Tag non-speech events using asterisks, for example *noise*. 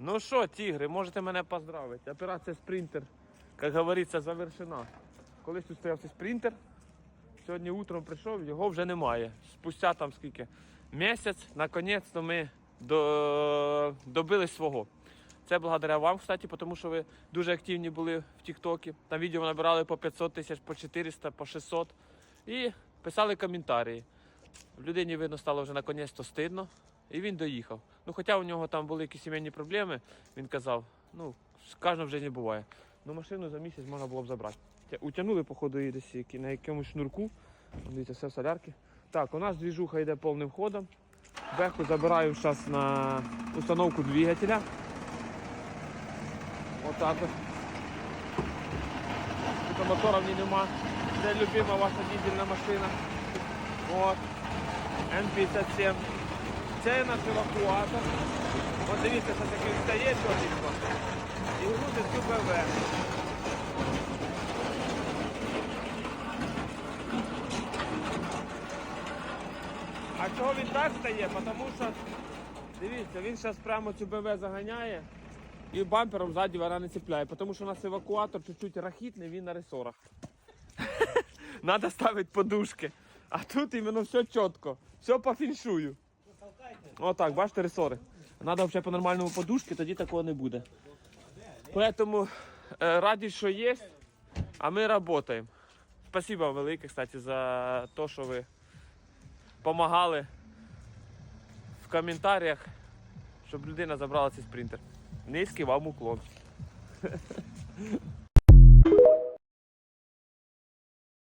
Ну що, тігри, можете мене поздравити. Операція спринтер, як говориться, завершена. Колись тут стояв цей спринтер. Сьогодні утром прийшов, його вже немає. Спустя там скільки? Місяць, наконець-то ми до... добились свого. Це благодаря вам, кстати, тому що ви дуже активні були в Тіктокі. Там відео набирали по 500 тисяч, по 400, по 600. І писали коментарі. Людині видно стало вже наконець-то стидно. І він доїхав. Ну, хоча у нього там були якісь сімейні проблеми, він казав, ну, з кожного вже не буває. Ну, машину за місяць можна було б забрати. Утягнули, походу, її десь на якомусь шнурку. Дивіться, все в солярки. Так, у нас двіжуха йде повним ходом. Беху забираю зараз на установку двигателя. Отак. Тут мотора в ній нема. Це любима ваша дизельна машина. От. Н57. Це наш евакуатор. От дивіться, що таке він стає чотенько. І грузить цю БВ. А чого він так стає? Тому що, дивіться, він зараз прямо цю БВ заганяє і бампером ззаді вона не цепляє. Тому що у нас евакуатор чуть-чуть рахітний, він на ресорах. *laughs* Надо ставити подушки. А тут іменно все чітко, все по фіншую. Отак, бачите, ресори. Надо взагалі по нормальному подушки, тоді такого не буде. Поэтому е, раді, що є, а ми працюємо. Спасибо велике, кстати, за те, що ви допомагали в коментарях, щоб людина забрала цей спринтер. Низький вам уклон. *laughs*